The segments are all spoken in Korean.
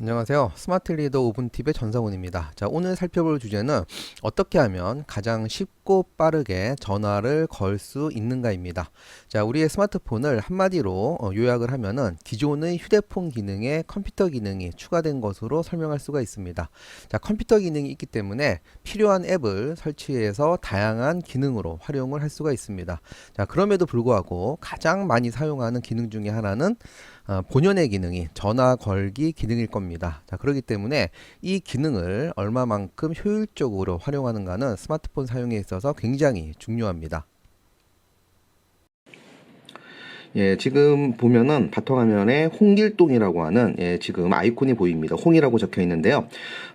안녕하세요. 스마트 리더 5분 팁의 전성훈입니다. 자, 오늘 살펴볼 주제는 어떻게 하면 가장 쉽고 빠르게 전화를 걸 수 있는가입니다. 자, 우리의 스마트폰을 한마디로 어, 요약을 하면은 기존의 휴대폰 기능에 컴퓨터 기능이 추가된 것으로 설명할 수가 있습니다. 자, 컴퓨터 기능이 있기 때문에 필요한 앱을 설치해서 다양한 기능으로 활용을 할 수가 있습니다. 자, 그럼에도 불구하고 가장 많이 사용하는 기능 중에 하나는 어, 본연의 기능이 전화 걸기 기능일 겁니다. 자, 그렇기 때문에 이 기능을 얼마만큼 효율적으로 활용하는가는 스마트폰 사용에 있어서 굉장히 중요합니다. 예, 지금 보면은 바탕화면에 홍길동이라고 하는 예, 지금 아이콘이 보입니다. 홍이라고 적혀 있는데요.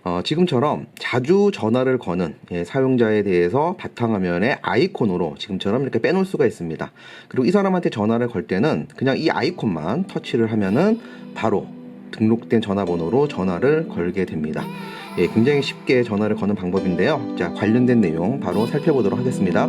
어, 지금처럼 자주 전화를 거는 예, 사용자에 대해서 바탕화면에 아이콘으로 지금처럼 이렇게 빼놓을 수가 있습니다. 그리고 이 사람한테 전화를 걸 때는 그냥 이 아이콘만 터치를 하면은 바로 등록된 전화번호로 전화를 걸게 됩니다. 예, 굉장히 쉽게 전화를 거는 방법인데요. 자, 관련된 내용 바로 살펴보도록 하겠습니다.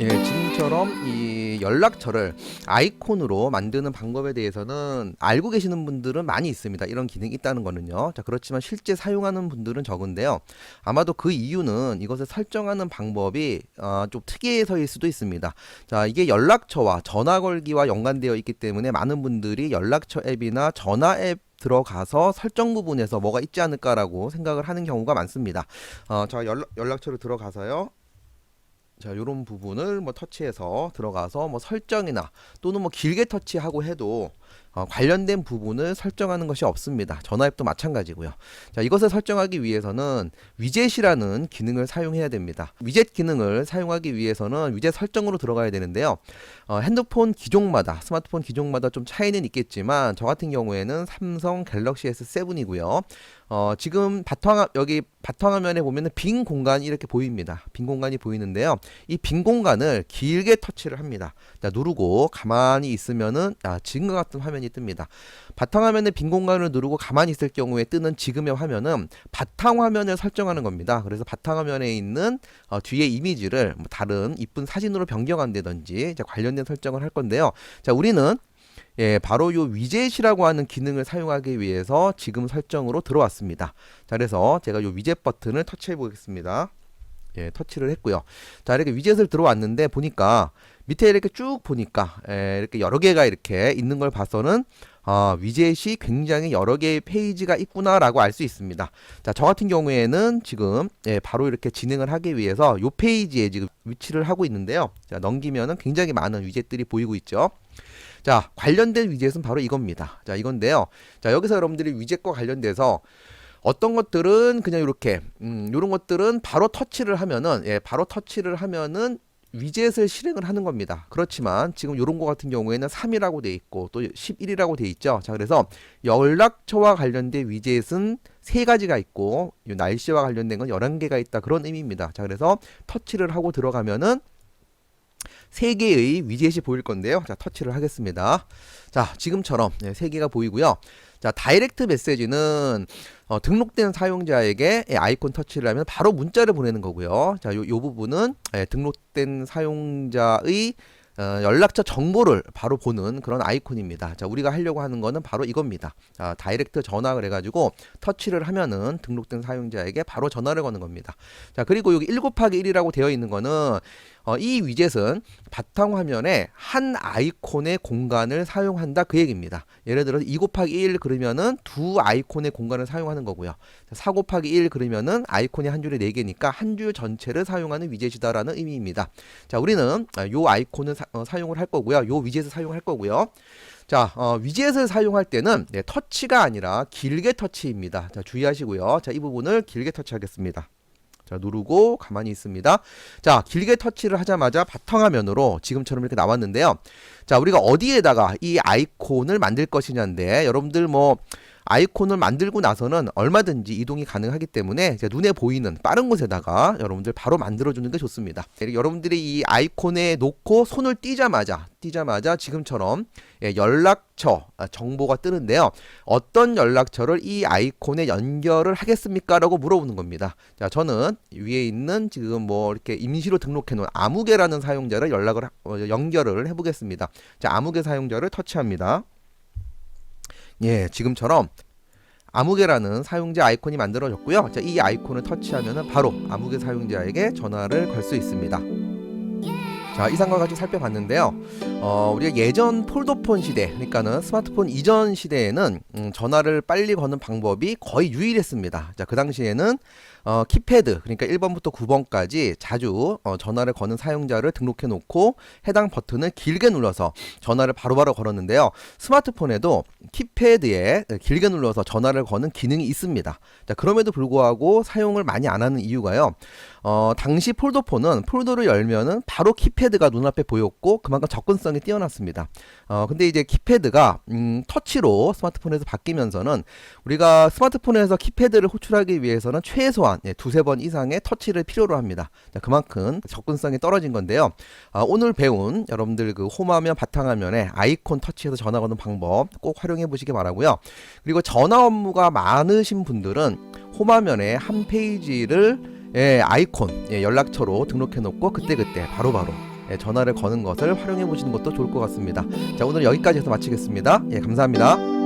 예, 지금처럼 이 연락처를 아이콘으로 만드는 방법에 대해서는 알고 계시는 분들은 많이 있습니다. 이런 기능이 있다는 거는요. 자, 그렇지만 실제 사용하는 분들은 적은데요. 아마도 그 이유는 이것을 설정하는 방법이 어, 좀 특이해서일 수도 있습니다. 자, 이게 연락처와 전화 걸기와 연관되어 있기 때문에 많은 분들이 연락처 앱이나 전화 앱 들어가서 설정 부분에서 뭐가 있지 않을까라고 생각을 하는 경우가 많습니다. 어, 자, 연락, 연락처로 들어가서요. 자, 요런 부분을 뭐 터치해서 들어가서 뭐 설정이나 또는 뭐 길게 터치하고 해도 어, 관련된 부분을 설정하는 것이 없습니다. 전화 앱도 마찬가지고요. 자, 이것을 설정하기 위해서는 위젯이라는 기능을 사용해야 됩니다. 위젯 기능을 사용하기 위해서는 위젯 설정으로 들어가야 되는데요. 어, 핸드폰 기종마다 스마트폰 기종마다 좀 차이는 있겠지만 저 같은 경우에는 삼성 갤럭시 S7이고요. 어, 지금 바탕화 여기 바탕 화면에 보면은 빈 공간이 이렇게 보입니다. 빈 공간이 보이는데요. 이 빈 공간을 길게 터치를 합니다. 자, 누르고 가만히 있으면은 아, 지금과 같은 화면이 뜹니다. 바탕 화면에 빈 공간을 누르고 가만히 있을 경우에 뜨는 지금의 화면은 바탕 화면을 설정하는 겁니다. 그래서 바탕 화면에 있는 어, 뒤에 이미지를 뭐 다른 이쁜 사진으로 변경한다든지 자, 관련된 설정을 할 건데요. 자, 우리는 예, 바로 요 위젯이라고 하는 기능을 사용하기 위해서 지금 설정으로 들어왔습니다. 자, 그래서 제가 요 위젯 버튼을 터치해 보겠습니다. 예, 터치를 했고요. 자, 이렇게 위젯을 들어왔는데 보니까 밑에 이렇게 쭉 보니까 예, 이렇게 여러 개가 이렇게 있는 걸 봐서는 아, 위젯이 굉장히 여러 개의 페이지가 있구나라고 알 수 있습니다. 자, 저 같은 경우에는 지금 예, 바로 이렇게 진행을 하기 위해서 요 페이지에 지금 위치를 하고 있는데요. 자, 넘기면은 굉장히 많은 위젯들이 보이고 있죠. 자, 관련된 위젯은 바로 이겁니다. 자, 이건데요. 자, 여기서 여러분들이 위젯과 관련돼서 어떤 것들은 그냥 이렇게 음, 이런 것들은 바로 터치를 하면은 예, 바로 터치를 하면은 위젯을 실행을 하는 겁니다. 그렇지만 지금 이런 거 같은 경우에는 3이라고 돼 있고 또 11이라고 돼 있죠. 자, 그래서 연락처와 관련된 위젯은 세 가지가 있고 이 날씨와 관련된 건 11개가 있다. 그런 의미입니다. 자, 그래서 터치를 하고 들어가면은 세 개의 위젯이 보일 건데요. 자, 터치를 하겠습니다. 자, 지금처럼 네, 세 개가 보이고요. 자, 다이렉트 메시지는 어, 등록된 사용자에게 예, 아이콘 터치를 하면 바로 문자를 보내는 거고요. 자, 요, 요 부분은 예, 등록된 사용자의 어, 연락처 정보를 바로 보는 그런 아이콘입니다. 자, 우리가 하려고 하는 거는 바로 이겁니다. 자, 다이렉트 전화를 해가지고 터치를 하면은 등록된 사용자에게 바로 전화를 거는 겁니다. 자, 그리고 여기 1 곱하기 1이라고 되어 있는 거는 어, 이 위젯은 바탕 화면에 한 아이콘의 공간을 사용한다 그 얘기입니다. 예를 들어서 2 곱하기 1 그러면은 두 아이콘의 공간을 사용하는 거고요. 4 곱하기 1 그러면은 아이콘이 한 줄에 4개니까 한 줄 전체를 사용하는 위젯이다라는 의미입니다. 자, 우리는 아, 요 아이콘을 사, 어, 사용을 할 거고요. 요 위젯을 사용할 거고요. 자, 어, 위젯을 사용할 때는 네, 터치가 아니라 길게 터치입니다. 자, 주의하시고요. 자, 이 부분을 길게 터치하겠습니다. 자, 누르고 가만히 있습니다. 자, 길게 터치를 하자마자 바탕 화면으로 지금처럼 이렇게 나왔는데요. 자, 우리가 어디에다가 이 아이콘을 만들 것이냐인데 여러분들 뭐 아이콘을 만들고 나서는 얼마든지 이동이 가능하기 때문에 눈에 보이는 빠른 곳에다가 여러분들 바로 만들어주는 게 좋습니다. 여러분들이 이 아이콘에 놓고 손을 띄자마자 띄자마자 지금처럼 예, 연락처 아, 정보가 뜨는데요. 어떤 연락처를 이 아이콘에 연결을 하겠습니까?라고 물어보는 겁니다. 자, 저는 위에 있는 지금 뭐 이렇게 임시로 등록해 놓은 아무개라는 사용자를 연락을 하- 어, 연결을 해보겠습니다. 자, 아무개 사용자를 터치합니다. 예, 지금처럼 아무개라는 사용자 아이콘이 만들어졌고요. 자, 이 아이콘을 터치하면은 바로 아무개 사용자에게 전화를 걸 수 있습니다. 자, 이상과 같이 살펴봤는데요. 어, 우리가 예전 폴더폰 시대, 그러니까는 스마트폰 이전 시대에는 음, 전화를 빨리 거는 방법이 거의 유일했습니다. 자, 그 당시에는 어, 키패드, 그러니까 1번부터 9번까지 자주 어, 전화를 거는 사용자를 등록해 놓고 해당 버튼을 길게 눌러서 전화를 바로바로 걸었는데요. 스마트폰에도 키패드에 길게 눌러서 전화를 거는 기능이 있습니다. 자, 그럼에도 불구하고 사용을 많이 안 하는 이유가요. 어, 당시 폴더폰은 폴더를 열면은 바로 키패드 가 눈앞에 보였고 그만큼 접근성이 뛰어났습니다. 어, 근데 이제 키패드가 음, 터치로 스마트폰에서 바뀌면서는 우리가 스마트폰에서 키패드를 호출하기 위해서는 최소한 예, 두세 번 이상의 터치를 필요로 합니다. 자, 그만큼 접근성이 떨어진 건데요. 아, 오늘 배운 여러분들 그 홈화면 바탕화면에 아이콘 터치해서 전화 거는 방법 꼭 활용해 보시기 바라고요. 그리고 전화 업무가 많으신 분들은 홈화면에 한 페이지를 예, 아이콘 예, 연락처로 등록해 놓고 그때그때 바로바로 예, 전화를 거는 것을 활용해 보시는 것도 좋을 것 같습니다. 자, 오늘 여기까지 해서 마치겠습니다. 예, 감사합니다.